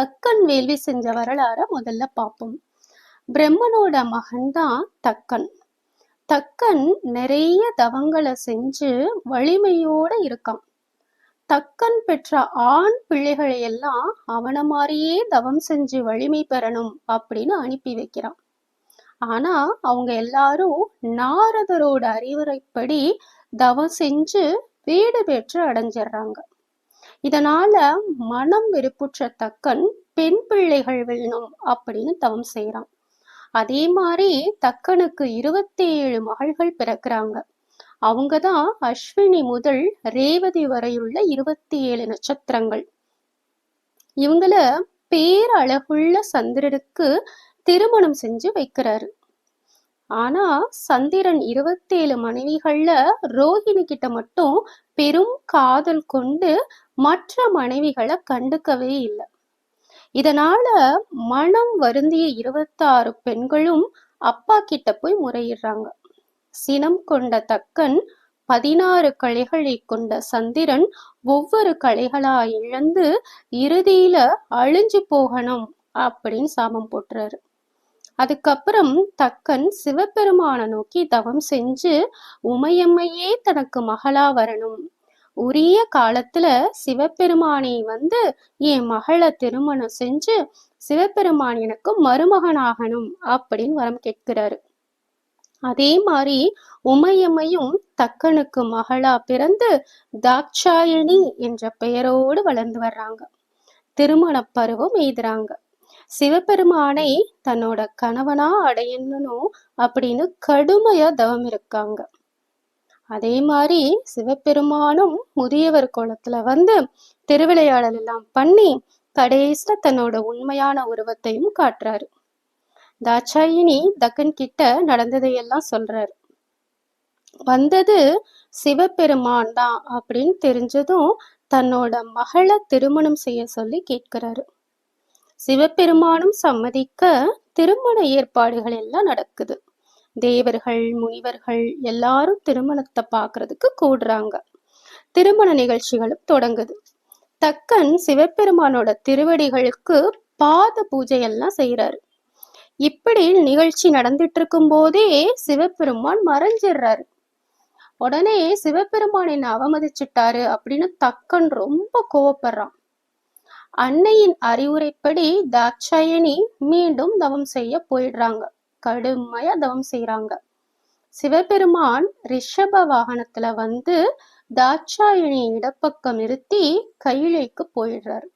தக்கன் வேள்வி செஞ்ச வரலாற முதல்ல பார்ப்போம் பிரம்மனோட மகன்தான் தக்கன். தக்கன் நிறைய தவங்களை செஞ்சு வலிமையோட இருக்கான். தக்கன் பெற்ற ஆண் பிள்ளைகளை எல்லாம் அவனை மாதிரியே தவம் செஞ்சு வலிமை பெறணும் அப்படின்னு அனுப்பி வைக்கிறான். ஆனா அவங்க எல்லாரும் நாரதரோட அறிவுரைப்படி தவம் செஞ்சு வீடு பெற்று அடைஞ்சிடுறாங்க. இதனால மனம் வெறுப்புற்ற தக்கன் பெண் பிள்ளைகள் வேணும் அப்படின்னு தவம் செய்யறான் அதே மாதிரி தக்கனுக்கு இருபத்தி ஏழு மகள்கள் பிறக்கிறாங்க. அவங்கதான் அஸ்வினி முதல் ரேவதி வரையுள்ள இருபத்தி ஏழு நட்சத்திரங்கள். இவங்கள பேரழகுள்ள சந்திரனுக்கு திருமணம் செஞ்சு வைக்கிறாரு. ஆனா சந்திரன் இருபத்தேழு மனைவிகள்ல ரோஹிணி கிட்ட மட்டும் பெரும் காதல் கொண்டு மற்ற மனைவிகளை கண்டுக்கவே இல்லை. இதனால மனம் வருந்திய இருபத்தாறு பெண்களும் அப்பா கிட்ட போய் முறையிடுறாங்க. சினம் கொண்ட தக்கன் பதினாறு கலைகளை கொண்ட சந்திரன் ஒவ்வொரு கலைகளா இழந்து இறுதியில அழிஞ்சு போகணும் அப்படின்னு சாபம் போட்டுறாரு. அதுக்கப்புறம் தக்கன் சிவபெருமான நோக்கி தவம் செஞ்சு உமையம்மையே தனக்கு மகளா வரணும். உரிய காலத்துல சிவபெருமானை வந்து என் மகளை திருமணம் செஞ்சு சிவபெருமான் எனக்கு மருமகனாகணும் அப்படின்னு வரம் கேட்கிறாரு. அதே மாதிரி உமையம்மையும் தக்கனுக்கு மகளா பிறந்து தாட்சாயணி என்ற பெயரோடு வளர்ந்து வர்றாங்க. திருமண பருவம் எய்துறாங்க. சிவபெருமானை தன்னோட கணவனா அடையணும் அப்படின்னு கடுமையா தவம் இருக்காங்க. அதே மாதிரி சிவபெருமானும் முதியவர் கோலத்துல வந்து திருவிளையாடல் எல்லாம் பண்ணி கடைசியில தன்னோட உண்மையான உருவத்தையும் காட்டுறாரு. தாட்சாயினி தக்கன் கிட்ட நடந்ததையெல்லாம் சொல்றாரு. வந்தது சிவபெருமான் தான் அப்படின்னு தெரிஞ்சதும் தன்னோட மகளை திருமணம் செய்ய சொல்லி கேட்கிறாரு. சிவபெருமானும் சம்மதிக்க திருமண ஏற்பாடுகள் எல்லாம் நடக்குது. தேவர்கள் முனிவர்கள் எல்லாரும் திருமணத்தை பார்க்கறதுக்கு கூடுறாங்க. திருமண நிகழ்ச்சிகளும் தொடங்குது. தக்கன் சிவபெருமானோட திருவடிகளுக்கு பாத பூஜை எல்லாம் செய்யறாரு இப்படி நிகழ்ச்சி நடந்துட்டு இருக்கும் போதே சிவபெருமான் மறைஞ்சிடுறாரு உடனே சிவபெருமானை அவமதிச்சிட்டாரு அப்படின்னு தக்கன் ரொம்ப கோவப்படுறான். அன்னையின் அறிவுரைப்படி தாட்சாயணி மீண்டும் தவம் செய்ய போயிடுறாங்க. கடுமையா தவம் செய்யறாங்க சிவபெருமான் ரிஷப வாகனத்துல வந்து தாட்சாயணி இடப்பக்கம் நிறுத்தி கையிலைக்கு போயிடுறாரு.